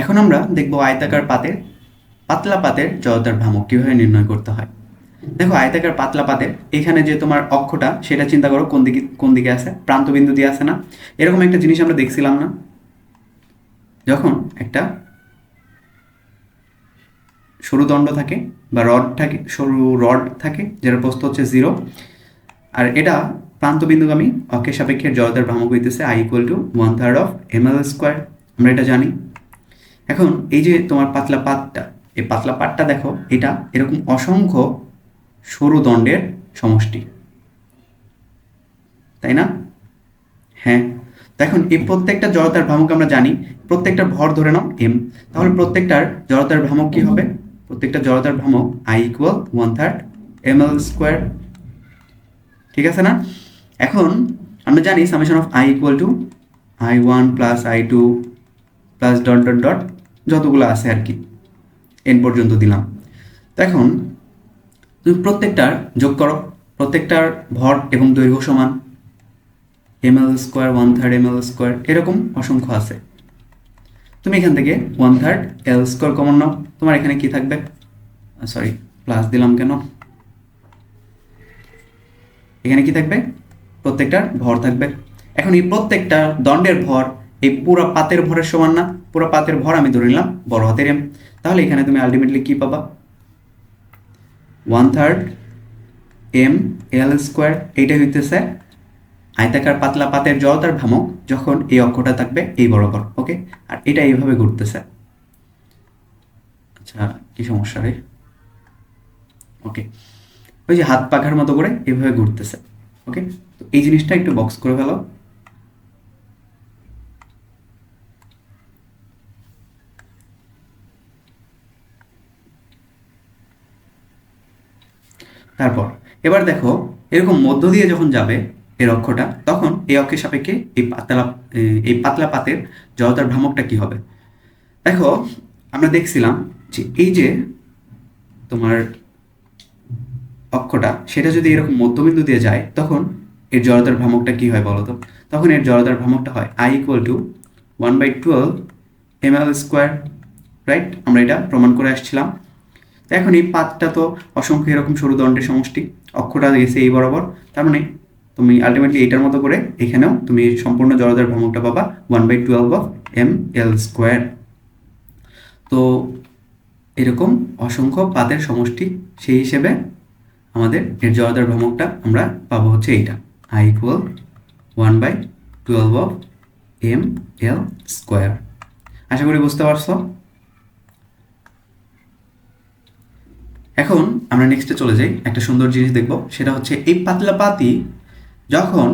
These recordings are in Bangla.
এখন আমরা দেখব আয়তাকার পাতের, পাতলা পাতের জড়তার ভ্রামক কীভাবে নির্ণয় করতে হয়। দেখো আয়তাকার পাতলা পাতের, এখানে যে তোমার অক্ষটা, সেটা চিন্তা করো কোন দিকে কোন দিকে আছে, প্রান্তবিন্দু দিয়ে আছে না। এরকম একটা জিনিস আমরা দেখছিলাম না। যখন একটা সরু দণ্ড থাকে বা রড থাকে, সরু রড থাকে যেটার প্রস্থ হচ্ছে জিরো, আর এটা প্রান্তবিন্দুগামী অক্ষের সাপেক্ষে জড়তার ভ্রামক হইতেছে I equal to one third of M L square আমরা এটা জানি। এখন এই যে তোমার পাতলা পাতটা, এই পাতলা পাতটা দেখো, এটা এরকম অসংখ্য সরু দণ্ডের সমষ্টি। তাই না? হ্যাঁ। তো এখন এই প্রত্যেকটা জড়তার ভ্রামক আমরা জানি প্রত্যেকটার ভর ধরে নাও এম তাহলে প্রত্যেকটার জড়তার ভ্রামক কি হবে? প্রত্যেকটা জড়তার ভ্রামক I equal one third M L square ঠিক আছে না? এখন আমরা জানি summation of I equal to I one plus I two plus dot dot dot যতগুলো আছে আর কি এন পর্যন্ত দিলাম। তো এখন তুমি প্রত্যেকটার যোগ করো, প্রত্যেকটার ভর এবং দৈর্ঘ্য সমান। M L square one third M L square এরকম অসংখ্য আছে। তুমি এখান থেকে one third L square common নাও। তোমার এখানে কি থাকবে? সরি প্লাস দিলাম কেন? এখানে কি থাকবে? প্রত্যেকটার ভর থাকবে। এখন এই প্রত্যেকটা দণ্ডের ভর এই পুরো পাতের ভরের সমান না, পুরো পাতের ভর আমি ধরে নিলাম বড় হাতের এম তাহলে এখানে তুমি আলটিমেটলি কি পাবা? One third M L square এইটা হইতেছে আয়তাকার পাতলা পাতের জড়তার ভ্রামক যখন এই অক্ষটা থাকবে এই বরাবর ওকে আর এটা এইভাবে ঘুরতেছে। আচ্ছা কি সমস্যা রে? ওকে ওই যে হাত পাখার মতো করে এভাবে ঘুরতেছে ওকে তো এই জিনিসটা একটু বক্স করে ফেলো। তারপর, এবার দেখো, এরকম মধ্য দিয়ে যখন যাবে এর অক্ষটা, তখন এই অক্ষের সাপেক্ষে এই পাতলা এই পাতলা পাতের জড়তার ভ্রামকটা কি হবে? দেখো, আমরা দেখছিলাম যে এই যে তোমার অক্ষটা, সেটা যদি এরকম মধ্যবিন্দু দিয়ে যায়, তখন এর জড়তার ভ্রামকটা কি হয় বলো তো তখন এর জড়তার ভ্রামকটা হয় I equal to one by twelve M L square right আমরা এটা প্রমাণ করে আসছিলাম। এখন এই পাতটা তো অসংখ্য এরকম সরু দণ্ডের সমষ্টি অক্ষটা গেছে এই বরাবর, তার মানে তুমি আলটিমেটলি এইটার মতো করে এখানেও তুমি সম্পূর্ণ জড়তার ভ্রামকটা পাবা one by twelve of M L square তো এরকম অসংখ্য পাতের সমষ্টি, সেই হিসেবে আমাদের এর জড়তার ভ্রামকটা আমরা পাবো হচ্ছে এইটা I equal one by twelve of M L square আশা করি বুঝতে পারছ? এখন আমরা নেক্সটে চলে যাই, একটা সুন্দর জিনিস দেখব, সেটা হচ্ছে এই পাতলা পাতি যখন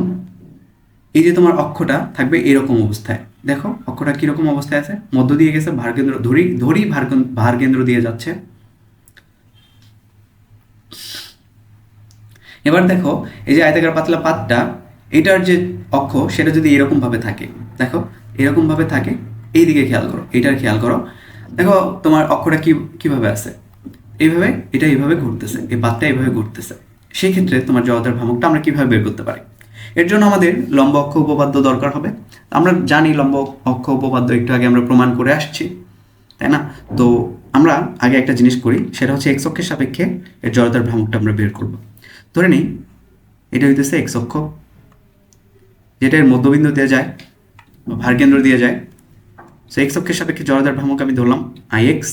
এই যে তোমার অক্ষটা থাকবে এরকম অবস্থায়, দেখো অক্ষটা কীরকম অবস্থায় আছে, মধ্য দিয়ে গেছে ভারকেন্দ্র ধরি ধরি ভার কেন্দ্র দিয়ে যাচ্ছে। এবার দেখো, এই যে আয়তাকার পাতলা পাতটা, এটার যে অক্ষ, সেটা যদি এরকম ভাবে থাকে, দেখো এরকম ভাবে থাকে এই দিকে খেয়াল করো, এটার খেয়াল করো, দেখো তোমার অক্ষটা কি, কীভাবে আছে। এইভাবে এটা এইভাবে ঘুরতেছে, এই পাতটা এইভাবে ঘুরতেছে। সেই ক্ষেত্রে তোমার জড়তার ভ্রামকটা আমরা কীভাবে বের করতে পারি? এর জন্য আমাদের লম্ব অক্ষ উপপাদ্য দরকার হবে। আমরা জানি লম্ব অক্ষ উপপাদ্য একটু আগে আমরা প্রমাণ করে আসছি, তাই না? তো আমরা আগে একটা জিনিস করি, সেটা হচ্ছে এক্স অক্ষের সাপেক্ষে এর জড়তার ভ্রামকটা আমরা বের করব। ধরে নিই, এটা হইতেছে এক্স অক্ষ, যেটা এর মধ্যবিন্দু দিয়ে যায় ভার কেন্দ্র দিয়ে যায়। সো এক্স অক্ষের সাপেক্ষে জড়তার ভ্রামক আমি ধরলাম I X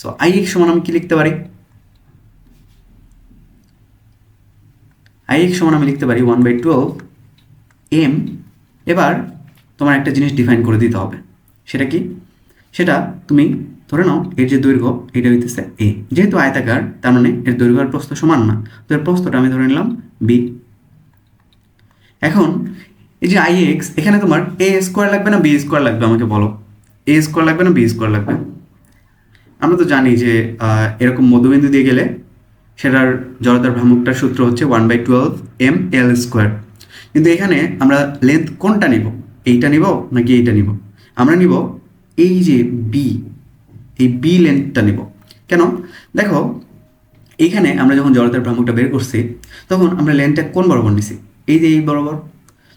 so I X সমান আমি কি লিখতে পারি? আই এক্স সমান আমি লিখতে পারি ওয়ান বাই টুয়েলভ এম এবার তোমার একটা জিনিস ডিফাইন করে দিতে হবে। সেটা কি? সেটা তুমি ধরে নাও, এর যে দৈর্ঘ্য, এটা হইতেছে এ যেহেতু আয়তাকার, তার মানে এর দৈর্ঘ্য আর প্রস্থ সমান না। তো এর প্রস্থটা আমি ধরে নিলাম বি এখন, এই যে আই এক্স এখানে তোমার এ স্কোয়ার লাগবে না বি স্কোয়ার লাগবে আমাকে বলো? এ স্কোয়ার লাগবে না বি স্কোয়ার লাগবে? আমরা তো জানি যে এরকম মধ্যবিন্দু দিয়ে গেলে সেটার জড়তার ভ্রামকটার সূত্র হচ্ছে one by twelve M L square কিন্তু এখানে আমরা লেন্থ কোনটা নিব? এইটা নিব নাকি এইটা নিব? আমরা নিব এই যে বি এই বি লেন্থটা নিব। কেন? দেখো এইখানে আমরা যখন জড়তার ভ্রামকটা বের করছি, তখন আমরা লেন্থটা কোন বরাবর নিছি? এই যে এই বরাবর।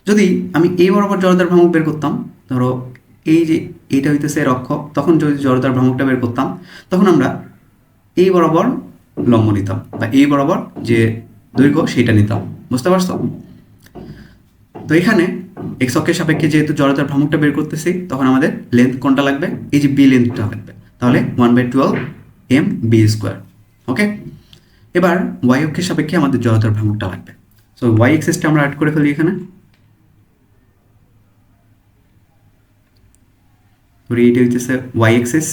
যদি আমি এই বরাবর জড়তার ভ্রামক বের করতাম, ধরো এই যে এইটা হইতেছে এর অক্ষ তখন যদি জড়তার ভ্রামকটা বের করতাম, তখন আমরা এই বরাবর লম্ব নিতাম বা এই বরাবর যে দৈর্ঘ্য সেইটা নিতাম। বুঝতে পারছ? তো এখানে এক্স অক্ষের সাপেক্ষে যেহেতু জড়তার ভ্রামকটা বের করতেছি, তখন আমাদের লেন্থ কোনটা লাগবে? এই যে বি লেন্থটা লাগবে। তাহলে one by twelve M B square okay এবার ওয়াই অক্ষের সাপেক্ষে আমাদের জড়তার ভ্রামকটা লাগবে। সো ওয়াই এক্সেসটা আমরা অ্যাড করে ফেলি এখানে। ধরি এইটা হইতেছে ওয়াই এক্সেস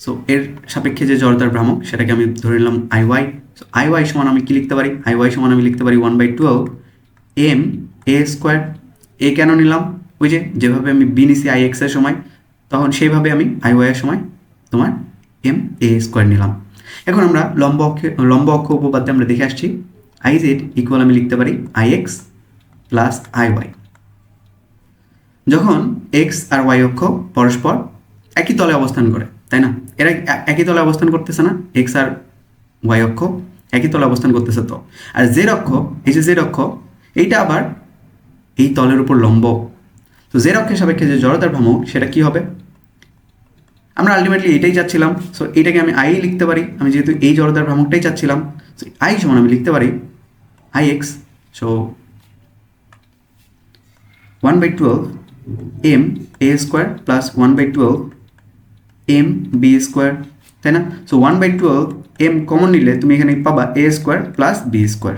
সো এর সাপেক্ষে যে জড়তার ভ্রামক, সেটাকে আমি ধরে নিলাম I Y so I Y সমান আমি কি লিখতে পারি? আই ওয়াই সমান আমি লিখতে পারি one by twelve M A square A কেন নিলাম? ওই যে, যেভাবে আমি বি নিছি আই এক্সের সময়, তখন সেইভাবে আমি আই ওয়াই এর সময় তোমার এম এ স্কোয়ার নিলাম। এখন আমরা লম্ব অক্ষে, লম্ব অক্ষ উপপাদ্যে আমরা দেখে আসছি আই জেড ইকুয়াল আমি লিখতে পারি I X plus I Y যখন এক্স আর ওয়াই অক্ষ পরস্পর একই তলে অবস্থান করে, তাই না? এরা একই তলে অবস্থান করতেছে না এক্স আর ওয়াই অক্ষ একই তলে অবস্থান করতেছে তো। আর জেড অক্ষ, এই যে জেড অক্ষ, এইটা আবার এই তলের উপর লম্ব। তো জেড অক্ষের সাপেক্ষে যে জড়তার ভ্রামক, সেটা কি হবে? আমরা আলটিমেটলি এটাই চাচ্ছিলাম। সো এটাকে আমি আই লিখতে পারি। আমি যেহেতু এই জড়তার ভ্রামকটাই চাচ্ছিলাম সো আই সমান আমি লিখতে পারি I X so one by twelve M A square plus one by twelve M B square তাই না? So one by twelve M common নিলে তুমি এখানে পাবা A square plus B square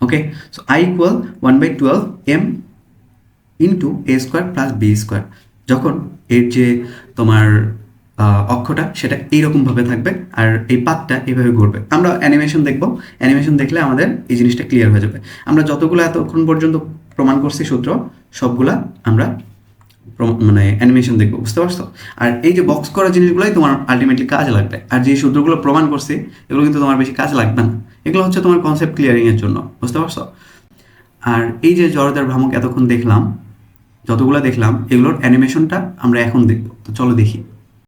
okay so I equal one by twelve M into A square plus B square যখন এর যে তোমার অক্ষটা সেটা এইরকমভাবে থাকবে আর এই পাতটা এইভাবে ঘুরবে। আমরা অ্যানিমেশন দেখব। অ্যানিমেশন দেখলে আমাদের এই জিনিসটা ক্লিয়ার হয়ে যাবে। আমরা যতগুলো এতক্ষণ পর্যন্ত প্রমাণ করছি সূত্র, সবগুলা আমরা মানে অ্যানিমেশন দেখব, বুঝতে পারছ? আর এই যে বক্স করা জিনিসগুলোই তোমার আলটিমেটলি কাজে লাগবে। আর যে সূত্রগুলো প্রমাণ করছি, এগুলো কিন্তু তোমার বেশি কাজে লাগবে না। এগুলো হচ্ছে তোমার কনসেপ্ট ক্লিয়ারিংয়ের জন্য, বুঝতে পারছ? আর এই যে জড়তার ভ্রামক এতক্ষণ দেখলাম, যতগুলো দেখলাম, এগুলোর অ্যানিমেশনটা আমরা এখন দেখব। তো চলো দেখি।